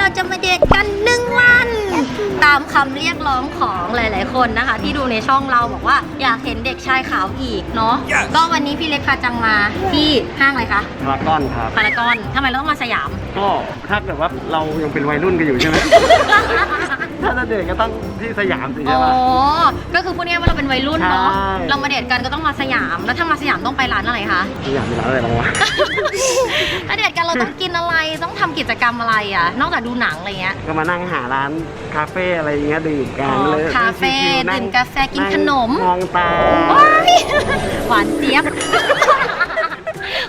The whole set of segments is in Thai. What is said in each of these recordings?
เราจะมาเดทกันหนึ่งวัน ตามคำเรียกร้องของหลาย ๆ คนนะคะ ที่ดูในช่องเราบอกว่าอยากเห็นเด็กชายขาวอีกเนาะ Yes ก็วันนี้พี่เล็กพาจังมาที่ห้างอะไรคะพารากอนครับ พารากอนทำไมเราต้องมาสยาม ก็ถ้าแบบว่าเรายังเป็นวัยรุ่นกันอยู่ใช่ไหม ถ้าจะเด็กก็ต้องที่สยามสิอ๋ใช่อปะ ก็คือพูดง่ายๆว่าเราเป็นวัยรุ่นเนาะ ใช่ เรามาเดทกันก็ต้องมาสยาม แล้วถ้ามาสยามต้องไปร้านอะไรคะ สยามมีร้านอะไรบ้างวะ ถ้าเดทกันเราต้องกินอะไร ต้องทำกิจกรรมอะไรอะ นอกจากดูหนังอะไรเงี้ย ก็มานั่งหาร้านคาเฟ่อะไรอย่างเงี้ยดื่มกันอ๋อเลยคาเฟ่ชิวๆดื่มกาแฟกินขนม งมองตาว้ายหวานเจี๊ยบ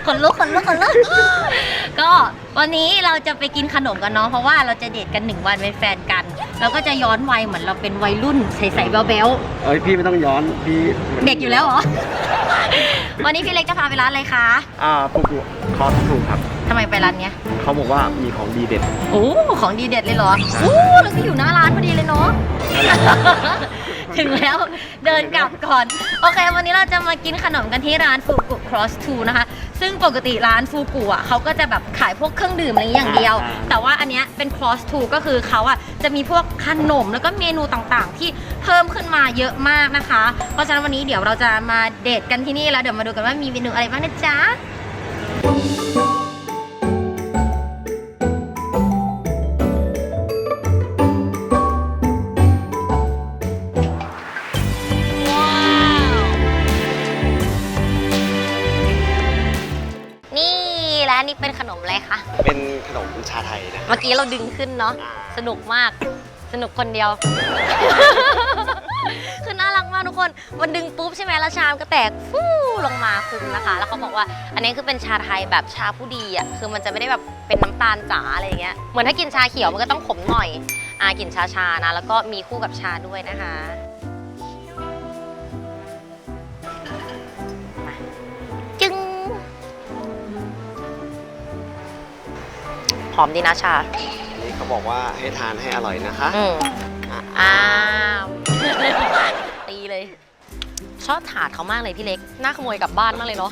ขนลุกขนลุกขนลุกก็วันนี้เราจะไปกินขนมกันเนาะ เพราะว่าเราจะเดทกันหนึ่งวันเป็นแฟนกัน เราก็จะย้อนวัยเหมือนเราเป็นวัยรุ่นใสๆแบ๊วเอ้ยพี่ไม่ต้องย้อนพี่ๆเด็กอยู่แล้วเหรอ วันนี้พี่เล็กจะพาไปร้านอะไรคะอ่าปุกุคอสถูกครับทำไมไปร้านเนี้ยเขาบอกว่ามีของดีเด็ด โอ้ของดีเด็ดเลยเหรอโอ้เราก็อยู่หน้าร้านพอดีเลยเนาะ ถึงแล้วเดินกลับก่อน โอเค วันนี้เราจะมากินขนมกันที่ร้านฟูกุ cross two นะคะ ซึ่งปกติร้านฟูกุอะเขาก็จะแบบขายพวกเครื่องดื่มอะไรอย่างเงี้ยอย่างเดียวอ่าแต่ว่าอันเนี้ยเป็น cross two ก็คือเขาอะจะมีพวกขนมแล้วก็เมนูต่างๆ ที่เพิ่มขึ้นมาเยอะมากนะคะ เพราะฉะนั้นวันนี้เดี๋ยวเราจะมาเดทกันที่นี่แล้วเดี๋ยวมาดูกันว่ามีเมนูอะไรบ้างนะจ๊ะ มื่อกี้เราดึงขึ้นเนาะสนุกมาก สนุกคนเดียว คือน่ารักมากทุกคนมันดึงปุ๊บใช่ไหมแล้วชามก็แตกฟู่ลงมาคุมนะคะ แล้วเขาบอกว่า อันนี้คือเป็นชาไทยแบบชาผู้ดีอะคือมันจะไม่ได้แบบเป็นน้ำตาลจ๋าอะไรอย่างเงี้ยเหมือนถ้ากินชาเขียวมันก็ต้องขมหน่อยอ่ากินชาชาๆนะ แล้วก็มีคู่กับชาด้วยนะคะ หอมดีนะชา อันนี้เขาบอกว่าให้ทานให้อร่อยนะคะ อืมอ้าว ตีเลย ชอบถาดเขามากเลยพี่เล็ก น่าขโมยกลับบ้านมากเลยเนาะ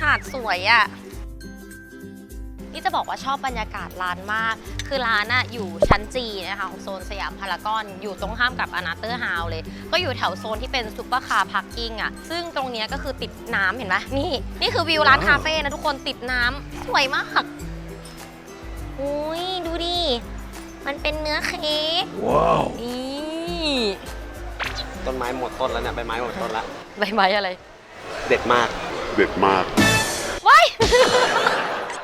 ถาดสวยอะ่ะ นี่จะบอกว่าชอบบรรยากาศร้านมาก คือร้านอะอยู่ชั้นจีนะคะของโซนสยามพารากอน อยู่ตรงข้ามกับอนาเตอร์ฮาวเลย ก็อยู่แถวโซนที่เป็นซูเปอร์คาร์พาร์กิ้งอะซึ่งตรงเนี้ยก็คือติดน้ำเห็นไหมนี่ นี่คือวิวร้านคาเฟ่นะทุกคนติดน้ำสวยมาก อุ้ยดูดิ มันเป็นเนื้อเค้ก ว้าว นี่ต้นไม้หมดต้นแล้วเนี่ยใบไม้หมดต้นแล้วใบไม้อะไรเด็ดมาก เด็ดมาก ว้าย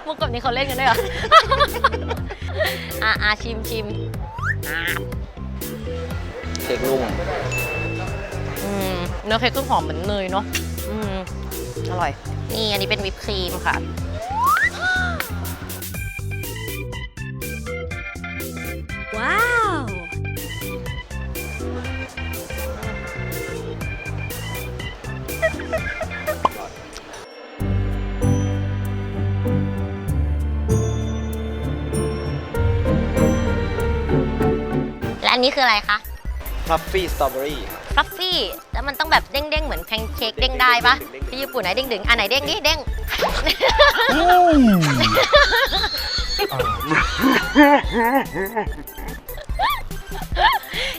มุกแบบนี้เขาเล่นกันด้วยเหรอ อะอะชิมชิมอะเค้กนุ่มอืมเนื้อเค้กก็หอมเหมือนเนยเนาะอืมอร่อย นี่อันนี้เป็นวิปครีมค่ะ อันนี้คืออะไรคะฟลัฟฟี่สตรอเบอรี่ฟลัฟฟี่แล้วมันต้องแบบเด้งๆ เหมือนแพนเค้กเด้งได้ปะที่ญี่ปุ่นไหนเด้งดึงอันไหนเด้งดิเด้ง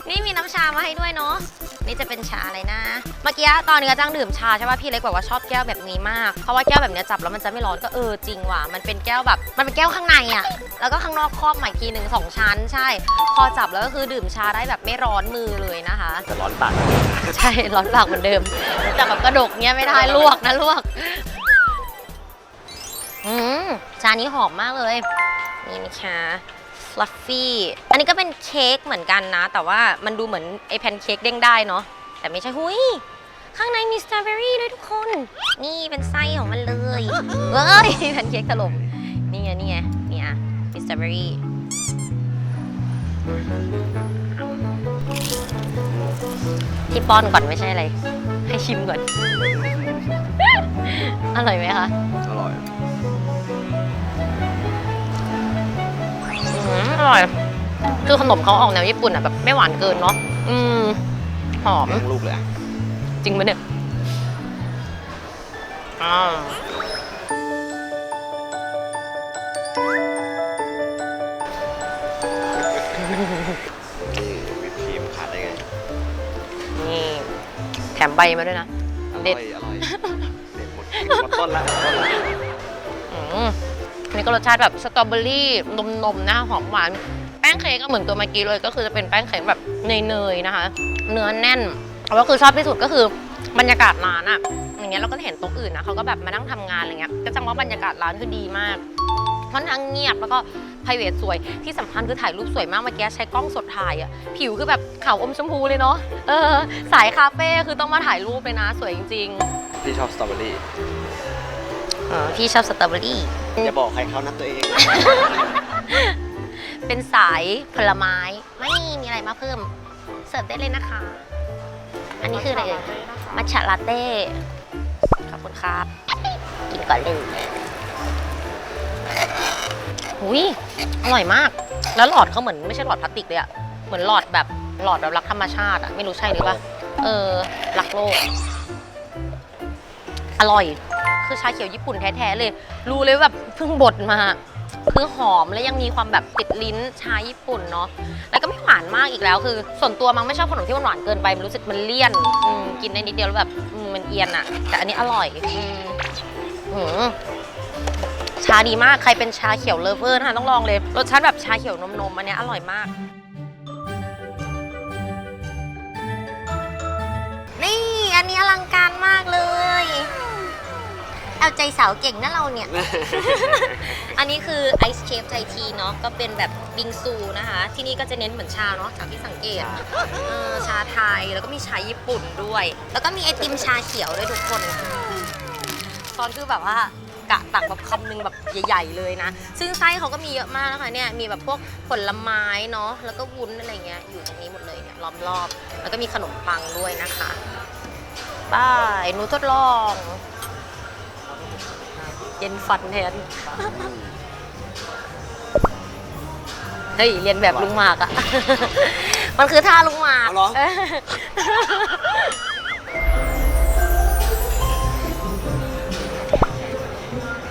นี่มีน้ำชามาให้ด้วยเนาะ นี่จะเป็นชาอะไรนะ เมื่อกี้ตอนนี้จ้างดื่มชาใช่ป่ะพี่เล็กบอกว่าชอบแก้วแบบนี้มาก เพราะว่าแก้วแบบเนี้ยจับแล้วมันจะไม่ร้อนก็เออจริงว่ะ มันเป็นแก้วแบบ มันเป็นแก้วข้างในอะแล้วก็ข้างนอกครอบใหม่ทีหนึ่งสองชั้นใช่ พอจับแล้วก็คือดื่มชาได้แบบไม่ร้อนมือเลยนะคะแต่ร้อนปากใช่ ร้อนปากเหมือนเดิมแต่แบบกระดกเนี้ยไม่ได้ลวกนะลวก อืมจานนี้หอมมากเลย นี่นะคะ ฟลัฟฟี่อันนี้ก็เป็นเค้กเหมือนกันนะ แต่ว่ามันดูเหมือนไอแพนเค้กเด้งได้เนาะ แต่ไม่ใช่หุยข้างในมีสตรอเบอรี่ด้วยทุกคน นี่เป็นไส้ของมันเลย เว้ยแพนเค้กถล่มนี่ไง นี่ไงเนี่ยมีสตรอเบอรี่ที่ป้อนก่อนไม่ใช่อะไร ให้ชิมก่อน อร่อยไหมคะ อร่อย อืมอร่อย คือขนมเขาออกแนวญี่ปุ่นอะแบบไม่หวานเกินเนาะอืมหอม ทั้งลูกเลยอะจริงไหมเนี่ยอ้าวนี่วิปครีมขาดได้ไงถมใบมาด้วยนะ อเด็ร่ด อยอร่อยเด็ดหมดหมดต้นละหมดต้นละ อืมอั นนี้ก็รสชาติแบบสตรอเบอรี่นมๆนะหอมหวานแป้งเค้กก็เหมือนตัวเมื่อกี้เลย ก็คือจะเป็นแป้งเค้กแบบเนยๆนะคะ เนื้อแน่นแล้วก็คือชอบที่สุดก็คือบรรยากาศร้านอะอย่างเงี้ยเราก็เห็นโต๊ะอื่นนะเขาก็แบบมานั่งทำงานอะไรเงี้ยก็จังว่าบรรยากาศร้านคือดีมากค่อนข้างเงียบแล้วก็ไพรเวทสวย ที่สำคัญคือถ่ายรูปสวยมากเมื่อกี้ใช้กล้องสดถ่ายอะผิวคือแบบขาวอมชมพูเลยเนาะเออสายคาเฟ่คือต้องมาถ่ายรูปเลยนะสวยจริงๆพี่ชอบสตรอเบอรี่ ออพี่ชอบสตรอเบอรี่ อย่าบอกใครเขานับตัวเอง เป็นสายผลไม้ ไม่มีอะไรมาเพิ่ม เสิร์ฟได้เลยนะคะ อันนี้คืออะไรเอ่ยมัทฉะลาเต้ ขอบคุณครับ กินก่อนเลยหุยอร่อยมาก แล้วหลอดเขาเหมือนไม่ใช่หลอดพลาสติกเลยอะเหมือนหลอดแบบหลอดแบบรักธรรมชาติอะไม่รู้ใช่หรือเปล่า เออ รักโลก อร่อย คือชาเขียวญี่ปุ่นแท้ๆเลย รู้เลยว่าแบบเพิ่งบดมา คือหอมและยังมีความแบบติดลิ้นชาญี่ปุ่นเนาะ แล้วก็ไม่หวานมากอีกแล้ว คือ ส่วนตัวมังไม่ชอบขนมที่มันหวานเกินไป มันรู้สึกมันเลี่ยนอืมกินได้นิดเดียวแล้วแบบอืมมันเอียนอะแต่อันนี้อร่อยอืมหืม ชาดีมาก ใครเป็นชาเขียวเลฟเวอร์นะคะต้องลองเลย รสชาติแบบชาเขียวนมนมๆอันเนี้ยอร่อยมาก นี่ อันนี้อลังการมากเลย เอาใจสาวเก่งนะเราเนี่ย อันนี้คือไอซ์เคฟไททีเนาะก็เป็นแบบบิงซูนะคะ ที่นี่ก็จะเน้นเหมือนชาเนาะจากที่สังเกตเออชาไทยแล้วก็มีชาญี่ปุ่นด้วย แล้วก็มีไอติมชาเขียวด้วยทุกคนตอนคือแบบว่ากะตักแบบคำหนึงแบบใหญ่ๆเลยนะ ซึ่งไส้เขาก็มีเยอะมากนะคะเนี่ย มีแบบพวกผลไม้เนาะ แล้วก็วุ้นอะไรเงี้ย อยู่ตรงนี้หมดเลยเนี่ยล้อมรอบ แล้วก็มีขนมปังด้วยนะคะบายหนูทดลอง เย็นฟันแทน เฮ้ย เรียนแบบลุงหมากอะ มันคือท่าลุงหมากเอาเหรอ เออ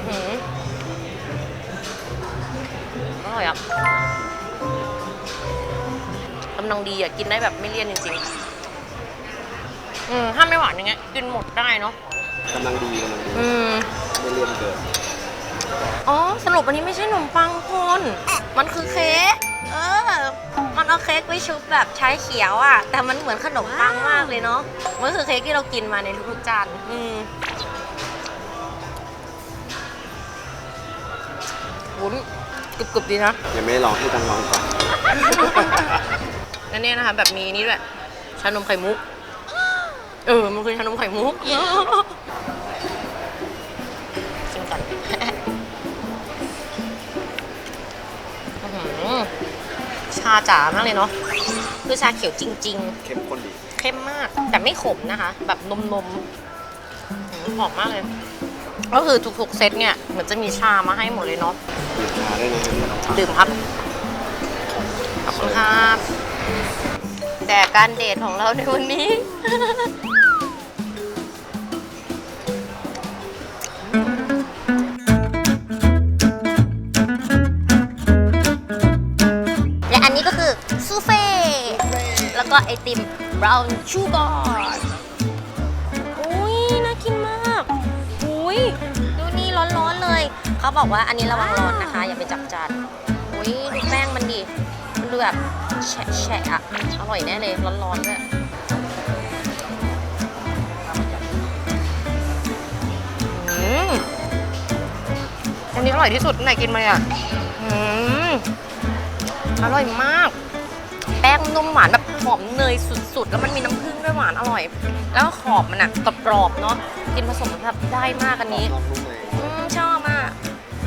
หืมอร่อยอะกำลังดีอะ กินได้แบบไม่เลี่ยนจริงๆ อืม ถ้าไม่หวานอย่างเงี้ย กินหมดได้เนาะ กำลังดีกำลังดีอืม ไม่เลี่ยนเกินอ๋อสรุปอันนี้ไม่ใช่ขนมปังคุณมันคือเค้กเออ มันเอาเค้กไว้ชุบแบบใช้เขียวอะ แต่มันเหมือนขนมปังมากเลยเนาะมันคือเค้กที่เรากินมาในทุกๆจานอืมวุ้นกรึบๆดีนะ ยังไม่ได้ลองให้ตังลองก่อนนั่นเนี่ยนะคะ แบบมีนี่ด้วยชานมไข่มุก เออ มันคือชานมไข่มุกาจ๋ามากเลยเนาะคือชาเขียวจริงเข้มข้นดีๆเข้มมาก แต่ไม่ขมนะคะ แบบนมนมๆอื้อหือหอมมากเลย ก็คือทุกๆเซตเนี่ยเหมือนจะมีชามาให้หมดเลยเนาะดื่มชาด้วยนะดื่มครับ ขอบคุณครับ แต่การเดทของเราในวันนี้ ไอติม brown sugar อุ้ยน่ากินมากอุ้ยดูนี่ร้อนๆเลย เขาบอกว่าอันนี้ระวังร้อนนะคะ อย่าไปจับจานอุ้ยดูแป้งมันดิมันดูแบบแฉะแฉะอะอร่อยแน่เลยร้อนๆด้วยอืมอันนี้อร่อยที่สุดที่ไหนกินมาอะอืมอร่อยมาก แป้งนุ่มหวานแบบหอมเนยสุดๆ แล้วมันมีน้ำผึ้งด้วยหวานอร่อย แล้วขอบมันอะกรอบๆเนาะกินผสมแบบได้มากอันนี้ลองดูหน่อยอืมชอบมาก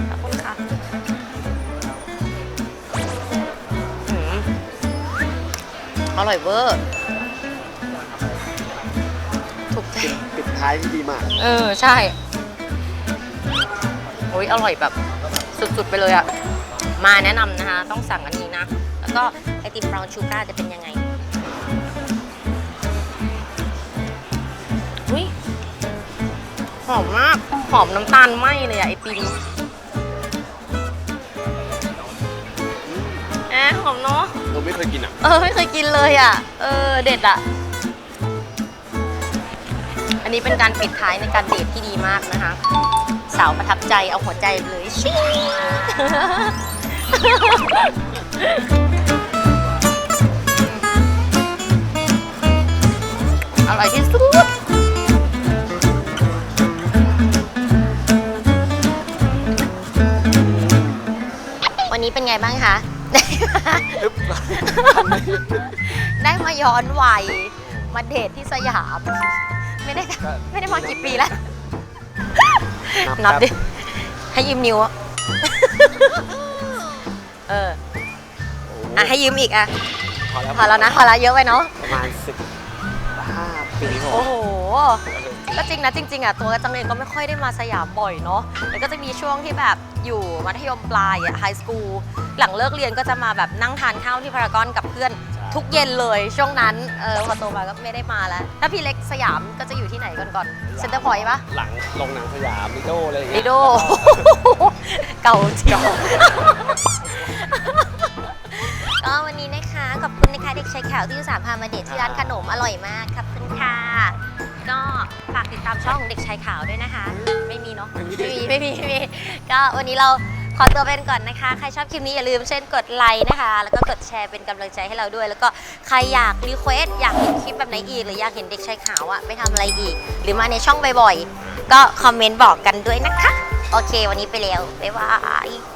ขอบคุณค่ะอืมอร่อยเวอร์ถูกใจ ปิดท้ายที่ดีมาก เออ ใช่โอ้ยอร่อยแบบสุดๆไปเลยอะมาแนะนำนะคะ ต้องสั่งอันนี้นะ แล้วก็ไอ ติมบราวน์ชูการ์จะเป็นยังไงอุ้ยหอมมาก หอมน้ำตาลไหมเลยอะไอติมแอะหอมเนาะ เราไม่เคยกินอะ เออไม่เคยกินเลยอะเออเด็ดอะนนี้เป็นการปิดท้ายในการเดทที่ดีมากนะคะ สาวประทับใจเอาหัวใจไปเลยชิ นนี้เป็นไงบ้างคะ ได้มาย้อนวัยมาเดทที่สยาม ไม่ได้ไม่ได้มากี่ปีแล้วนับดิ ให้ยืมนิ้วอะเออ อะให้ยืมอีกอะ พอแล้วพอแล้วนะ พอแล้วเยอะไปเนาะ ประมาณสิบห้าปีผโอ้มโห ก็จริงนะจริงๆอะตัวจังเองก็ไม่ค่อยได้มาสยามบ่อยเนาะแล้วก็จะมีช่วงที่แบบอยู่มัธยมปลายอะไฮสคูลหลังเลิกเรียนก็จะมาแบบนั่งทานข้าวที่พารากอนกับเพื่อนทุกเย็นเลยช่วงนั้นเออพอโตมาก็ไม่ได้มาแล้วถ้าพี่เล็กสยามก็จะอยู่ที่ไหนก่อนก่อนเซ็นเตอร์พอยต์ปะหลังลงหนังสยามลิโดอะไรอย่างลิเงี้ยโดเก่าจริงก็วันนี้นะคะขอบคุณนะคะเด็กชายขาวที่อุตส่าห์พามาเดทที่ร้านขนมอร่อยมากขอบคุณค่ะ ก็ฝากติดตามช่องของเด็กชายขาวด้วยนะคะ ไม่มีเนาะไม่มีไม่มีไม่มีก็วันนี้เราขอตัวไปกันก่อนนะคะ ใครชอบคลิปนี้อย่าลืมเช่นกดไลค์นะคะ แล้วก็กดแชร์เป็นกำลังใจให้เราด้วย แล้วก็ใครอยากรีเควสอยากเห็นคลิปแบบไหนอีก หรืออยากเห็นเด็กชายขาวอะไปทำอะไรอีก หรือมาในช่องบ่อยๆ ก็คอมเมนต์บอกกันด้วยนะคะ โอเค วันนี้ไปแล้วบ๊ายบาย